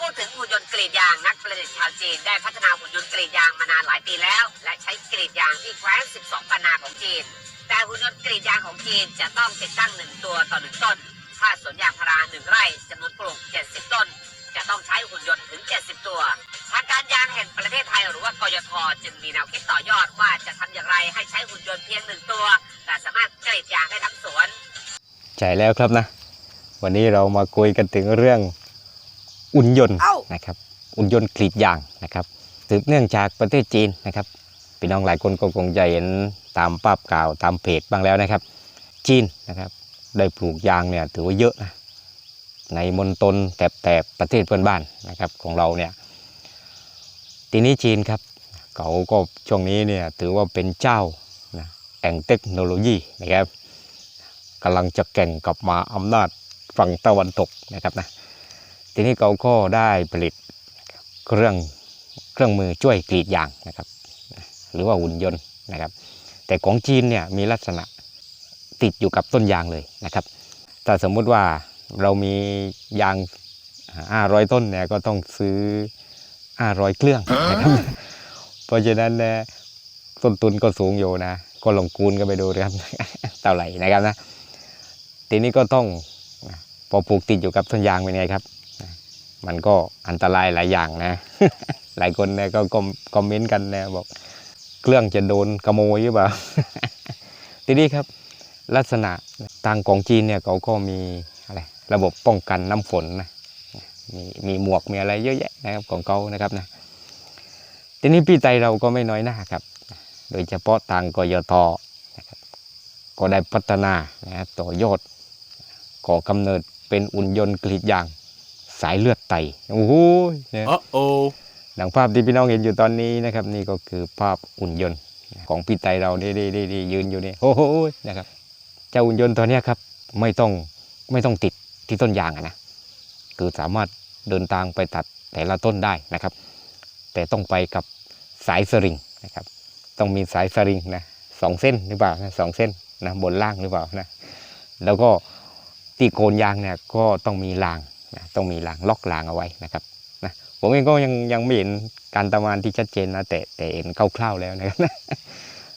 พูดถึงหุ่นยนต์กรีดยางนักประดิษฐ์ชาวจีนได้พัฒนาหุ่นยนต์กรีดยางมานานหลายปีแล้ว และใช้กรีดยางที่แคว้น 12ปันนาของจีน แต่หุ่นยนต์กรีดยางของจีนจะต้องติดตั้งหนึ่งตัวต่อหนึ่งต้น ถ้าสวนยางพาราหนึ่งไร่จำนวนปลูก 70 ต้น จะต้องใช้หุ่นยนต์ถึง 70 ตัวทางการยางแห่งประเทศไทยหรือว่ากยทจึงมีแนวคิดต่อยอดว่าจะทำอย่างไรให้ใช้หุ่นยนต์เพียงหนึ่งตัว แต่สามารถกรีดยางได้ทั้งสวนใช่แล้วครับนะ วันนี้เรามาคุยกันถึงเรื่อง อุ่นยนต์เอ้านะครับอุ่นยนต์กรีดยางนะครับสืบเนื่องจากประเทศจีนนะครับพี่น้องหลายคนก็คงจะเห็นตามภาพข่าวตามเพจบ้างแล้วนะครับ จีนนะครับได้ปลูกยางเนี่ยถือว่าเยอะนะในมณฑลแถบๆประเทศเพื่อนบ้านนะครับของเราเนี่ยทีนี้จีนครับเขาก็ช่วงนี้เนี่ยถือว่าเป็นเจ้านะแห่งเทคโนโลยีนะครับกำลังจะแข่งกับมาอำนาจฝั่งตะวันตกนะครับนะ ทีนี้เขาก็ได้ผลิตเครื่องเครื่องมือช่วยกรีดยางนะครับหรือว่าหุ่นยนต์นะครับ แต่ของจีนเนี่ยมีลักษณะติดอยู่กับต้นยางเลยนะครับถ้าสมมุติว่าเรามียาง 500 ต้นเนี่ยก็ต้องซื้อ 500 เครื่องนะครับเพราะฉะนั้นเนี่ยต้นทุนก็สูงอยู่นะ ก็ลองคูณกันไปดูนะครับเท่าไหร่นะครับนะทีนี้ก็ต้องพอปลูกติดอยู่กับต้นยางเป็นไงครับ มันก็อันตรายหลายอย่างนะ หลายคนเนี่ยก็คอมเมนต์กันนะบอกเครื่องจะโดนขโมยหรือเปล่าทีนี้ครับ ลักษณะทางของจีนเนี่ยเขาก็มีอะไรระบบป้องกันน้ำฝนนะมีมีหมวกมีอะไรเยอะแยะนะครับของเขานะครับนะทีนี้พี่ไตเราก็ไม่น้อยหน้าครับ โดยเฉพาะทางกยทนะครับก็ได้พัฒนานะต่อยอดก่อกำเนิดเป็นอุ่นยนต์กรีดยาง สายเลือดไตโอ้โหเนี่ย Uh-oh. ดังภาพที่พี่น้องเห็นอยู่ตอนนี้นะครับ นี่ก็คือภาพอุ่นยนต์ของพี่ไตเรานี่นี่นี่ยืนอยู่นี่โอ้โหนะครับเจ้าอุ่นยนต์ตัวเนี้ยครับไม่ต้องไม่ต้องติดที่ต้นยางอะนะคือสามารถเดินทางไปตัดแต่ละต้นได้นะครับ แต่ต้องไปกับสายสลิงนะครับ ต้องมีสายสลิงนะสองเส้นหรือเปล่านะสองเส้นนะบนล่างหรือเปล่านะแล้วก็ที่โคนยางเนี่ยก็ต้องมีราง นะต้องมีรางล็อกรางเอาไว้นะครับผมเองก็ยังยังไม่เห็นการประมาณที่ชัดเจนนะแต่แต่เห็นคร่าวๆแล้วนะครับ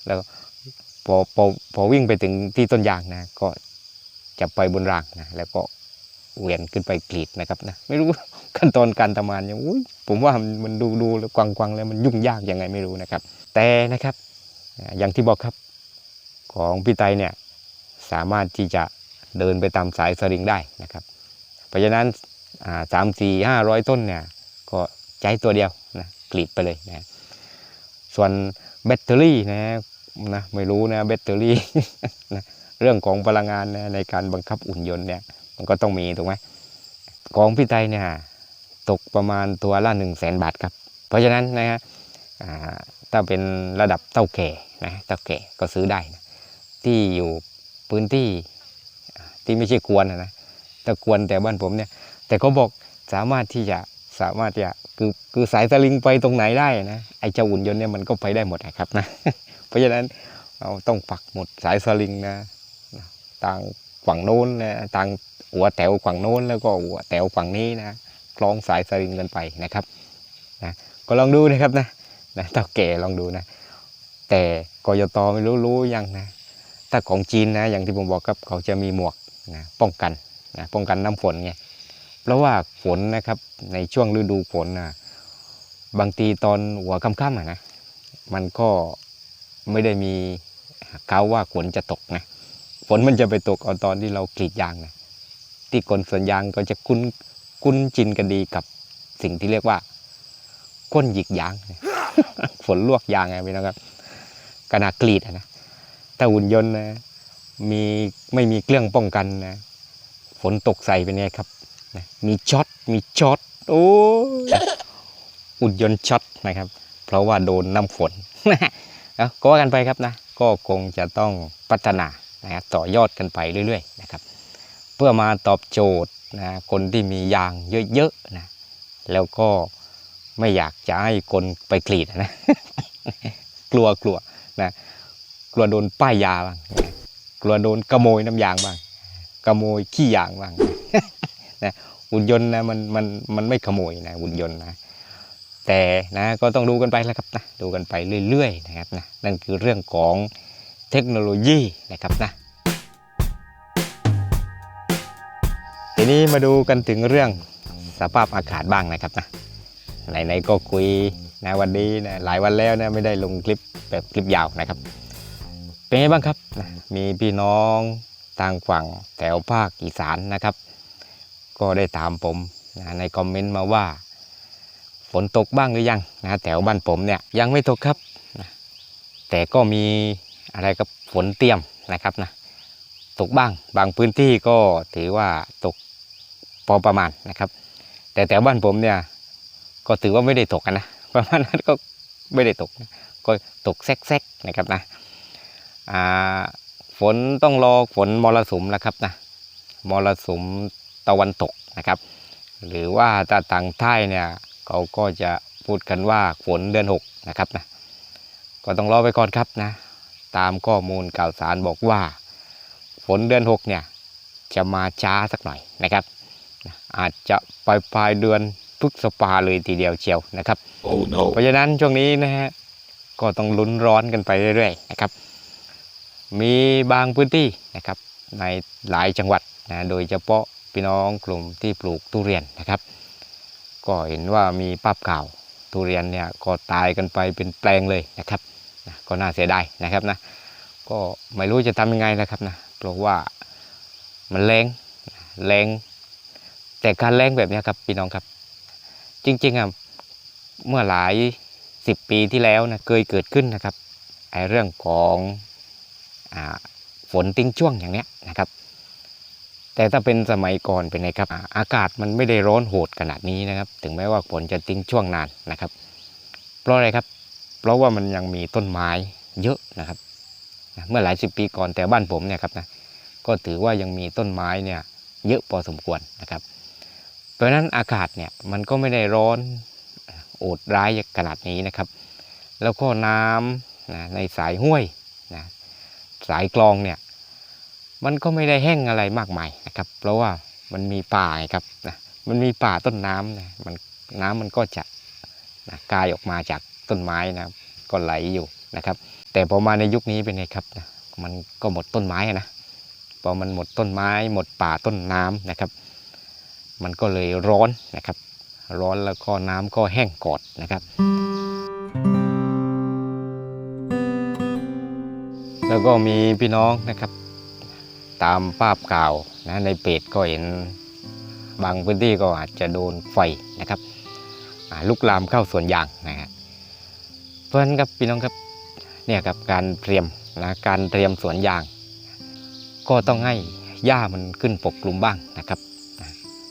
แล้วพอพอพอวิ่งไปถึงที่ต้นยางนะ ก็จะไปบนรางนะแล้วก็เหวียนขึ้นไปกรีดนะครับนะไม่รู้ขั้นตอนการทำงานยังอุ้ยผมว่ามันมันดูดูแล้วกวางๆแล้วมันยุ่งยากยังไงไม่รู้นะครับ แต่นะครับอ่าอย่างที่บอกครับของพี่ไตเนี่ยสามารถที่จะเดินไปตามสายสลิงได้นะครับ เพราะฉะนั้นสามสี่ห้าร้อยต้นเนี่ยก็ใช้ตัวเดียวนะกรีดไปเลยนะส่วนแบตเตอรี่นะนะไม่รู้นะแบตเตอรี่นะเรื่องของพลังงานนะในการบังคับอุ่นยนต์เนี่ยมันก็ต้องมีถูกไหมของพี่ไตเนี่ยตกประมาณตัวละ1 0 0 0 0แสนบาทครับ เพราะฉะนั้นนะฮะถ้าเป็นระดับเต้าแก่นะเต้าแก่ก็ซื้อได้นะที่อยู่พื้นที่ที่ไม่ใช่กวนนะ นะกวนแต่บ้านผมเนี่ย แต่เขาบอกสามารถที่จะสามารถจะคือคือสายสลิงไปตรงไหนได้นะไอเจ้าอุ่นยนต์เนี่ยมันก็ไปได้หมดนะครับนะ เพราะฉะนั้นเราต้องปักหมดสายสลิงนะต่างฝั่งโน้นนะต่างหัวแถวฝั่งโน้นแล้วก็หัวแถวฝั่งนี้นะคล้องสายสลิงกันไปนะครับนะก็ลองดูนะครับนะนะเท่าแก่ลองดูนะ แต่กยตไม่รู้รู้ยังนะถ้าของจีนนะอย่างที่ผมบอกครับเขาจะมีหมวกนะป้องกัน นะป้องกันน้ำฝนไงเพราะว่าฝนนะครับในช่วงฤดูฝนนะบางทีตอนหัวค่ำๆนะมันก็ไม่ได้มีข่าวว่าฝนจะตกนะฝนมันจะไปตกเอาตอนที่เรากรีดยางนะที่คนสวนยางก็จะคุ้นคุ้นจินกันดีกับสิ่งที่เรียกว่าก้นหยิกยาง ฝนลวกยางไงพี่น้องครับขณะกรีดนะถ้าหุ่นยนต์นะมีไม่มีเครื่องป้องกันนะ ฝนตกใส่เป็นไงครับ มีช็อต มีช็อต โอ้อุ่นยนช็อตนะครับ เพราะว่าโดนน้ำฝนก็ว่ากันไปครับนะ ก็คงจะต้องพัฒนานะครับต่อยอดกันไปเรื่อยๆนะครับ เพื่อมาตอบโจทย์นะคนที่มียางเยอะๆนะ แล้วก็ไม่อยากจะให้คนไปกรีดนะ กลัวกลัวนะ กลัวโดนป้ายยาบ้าง กลัวโดนขโมยน้ำยางบ้าง ขโมยขี้ยางบ้างนะหุ่นยนต์นะมันมันมันไม่ขโมยนะหุ่นยนต์นะแต่นะก็ต้องดูกันไปแล้วครับนะดูกันไปเรื่อยๆนะครับนะนั่นคือเรื่องของเทคโนโลยีนะครับนะทีนี้มาดูกันถึงเรื่องสภาพอากาศบ้างนะครับนะไหนๆก็คุยนะวันนี้นะหลายวันแล้วนะไม่ได้ลงคลิปแบบคลิปยาวนะครับ เป็นไงบ้างครับนะมีพี่น้อง ทางฝั่งแถวภาคอีสานนะครับ ก็ได้ถามผมนะในคอมเมนต์มาว่า ฝนตกบ้างหรือยังนะแถวบ้านผมเนี่ยยังไม่ตกครับนะแต่ก็มีอะไรกับฝนเตรียมนะครับนะตกบ้างบางพื้นที่ก็ถือว่าตกพอประมาณนะครับ แต่แถวบ้านผมเนี่ยก็ถือว่าไม่ได้ตกนะประมาณนั้นก็ไม่ได้ตกก็ตกแซกๆนะครับนะอ่า ฝนต้องรอฝนมรสุมแล้วครับนะมรสุมตะวันตกนะครับ หรือว่าถ้าทางใต้เนี่ยเขาก็จะพูดกันว่าฝนเดือนหกนะครับนะก็ต้องรอไปก่อนครับนะ ตามข้อมูลข่าวสารบอกว่า ฝนเดือนหกเนี่ยจะมาช้าสักหน่อยนะครับนะอาจจะปลายปลายๆเดือนพฤษภาเลยทีเดียวเชียวนะครับ Oh no. เพราะฉะนั้นช่วงนี้นะฮะก็ต้องลุ้นร้อนกันไปเรื่อยๆนะครับ มีบางพื้นที่นะครับในหลายจังหวัดนะโดยเฉพาะพี่น้องกลุ่มที่ปลูกทุเรียนนะครับ ก็เห็นว่ามีภาพข่าทุเรียนเนี่ยก็ตายกันไปเป็นแปลงเลยนะครับนะก็น่าเสียดายนะครับนะก็ไม่รู้จะทำยังไงนะครับนะเพราะว่ามันแรงแรงแต่การแรงแบบนี้ครับพี่น้องครับ จริงๆอะเมื่อหลายสิบปีที่แล้วนะเคยเกิดขึ้นนะครับไอเรื่องของ ฝนติ้งช่วงอย่างเนี้ยนะครับ แต่ถ้าเป็นสมัยก่อนเป็นไงครับ อากาศมันไม่ได้ร้อนโหดขนาดนี้นะครับ ถึงแม้ว่าฝนจะติ้งช่วงนานนะครับ เพราะอะไรครับ เพราะว่ามันยังมีต้นไม้เยอะนะครับ เมื่อหลายสิบปีก่อนแต่บ้านผมเนี่ยครับนะก็ถือว่ายังมีต้นไม้เนี่ยเยอะพอสมควรนะครับ เพราะฉะนั้นอากาศเนี่ยมันก็ไม่ได้ร้อนโอดร้ายขนาดนี้นะครับ แล้วก็น้ำนะในสายห้วย สายกลองเนี่ย มันก็ไม่ได้แห้งอะไรมากมายนะครับ เพราะว่ามันมีป่าครับนะมันมีป่าต้นน้ำนะมันน้ำมันก็จะนะกายออกมาจากต้นไม้นะก็ไหลอยู่นะครับ แต่พอมาในยุคนี้เป็นไงครับนะมันก็หมดต้นไม้นะพอมันหมดต้นไม้ หมดป่าต้นน้ำนะครับ มันก็เลยร้อนนะครับ ร้อนแล้วก็น้ำก็แห้งกอดนะครับ แล้วก็มีพี่น้องนะครับ ตามภาพข่าวนะในเพจก็เห็นบางพื้นที่ก็อาจจะโดนไฟนะครับลุกลามเข้าสวนยางนะฮะเพราะฉะนั้นครับพี่น้องครับเนี่ยครับการเตรียมนะการเตรียมสวนยาง ก็ต้องให้หญ้ามันขึ้นปกคลุมบ้างนะครับ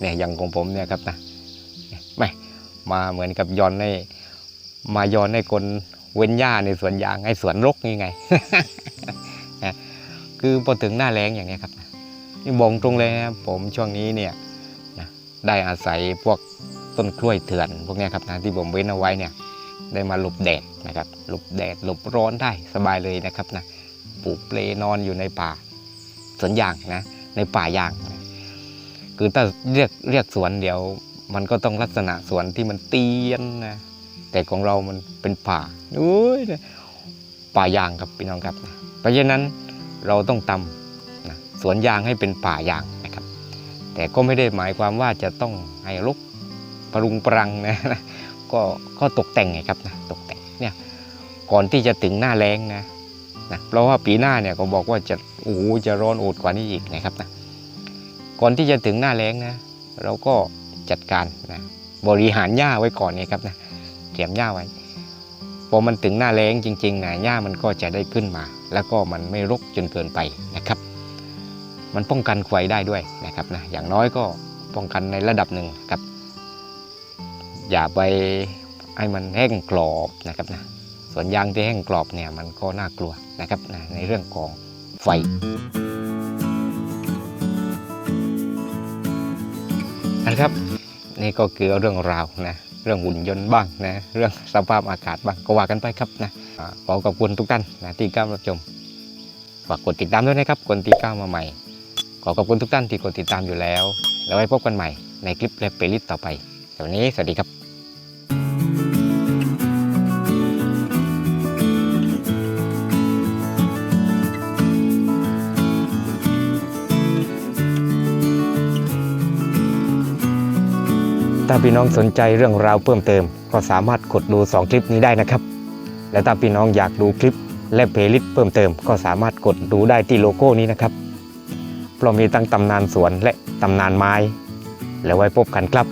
เนี่ยอย่างของผมเนี่ยครับนะไม่มาเหมือนกับย้อนให้มาย้อนให้คน เว้นหญ้าในสวนยางให้สวนรกนี่ไงคือพอถึงหน้าแล้งอย่างนี้ครับนี่บอกตรงเลยนะผมช่วงนี้เนี่ยนะได้อาศัยพวกต้นกล้วยเถื่อนพวกนี้ครับนะที่ผมเว้นเอาไว้เนี่ยได้มาหลบแดดนะครับหลบแดดหลบร้อนได้สบายเลยนะครับนะปลูกเปลนอนอยู่ในป่าสวนยางนะในป่ายางนะคือถ้าเรียกเรียกสวนเดี๋ยว มันก็ต้องลักษณะสวนที่มันเตียนนะ แต่ของเรามันเป็นป่าอุ้ยป่ายางครับพี่น้องครับ เพราะฉะนั้นเราต้องทำนะสวนยางให้เป็นป่ายางนะครับ แต่ก็ไม่ได้หมายความว่าจะต้องให้รกปรุงปรังนะก็ก็ตกแต่งไงครับนะตกแต่งเนี่ยก่อนที่จะถึงหน้าแล้งนะนะเพราะว่าปีหน้าเนี่ยก็บอกว่าจะโอ้โหจะร้อนโอดกว่านี้อีกนะครับนะก่อนที่จะถึงหน้าแล้งนะ เราก็จัดการนะบริหารหญ้าไว้ก่อนเนี่ยครับนะ เตรียมหญ้าไว้พอมันถึงหน้าแล้งจริงๆนะหญ้ามันก็จะได้ขึ้นมา แล้วก็มันไม่รกจนเกินไปนะครับ มันป้องกันไฟได้ด้วยนะครับนะอย่างน้อยก็ป้องกันในระดับหนึ่งครับ อย่าไปให้มันแห้งกรอบนะครับนะส่วนยางที่แห้งกรอบเนี่ยมันก็น่ากลัวนะครับนะในเรื่องของไฟนะครับ นี่ก็คือเรื่องราวนะ รื่องหุ่นยนต์บ้างนะเรื่องสภาพอากาศบ้างก็ว่ากันไปครับนะขอขอบคุณทุกท่านนะที่กล้ารับชมฝากกดติดตามด้วยนะครับคนที่ก้ามาใหม่ ขอขอบคุณทุกท่านที่กดติดตามอยู่แล้ว แล้วไว้พบกันใหม่ในคลิปและเปลย์ลิสต่อไปสำหรับวันนี้สวัสดีครับ ถ้าพี่น้องสนใจเรื่องราวเพิ่มเติม ก็สามารถกดดู 2 คลิปนี้ได้นะครับ และถ้าพี่น้องอยากดูคลิปและเพลย์ลิสต์เพิ่มเติม ก็สามารถกดดูได้ที่โลโก้นี้นะครับเพราะมีตั้งตำนานสวนและตำนานไม้ แล้วไว้พบกันครับ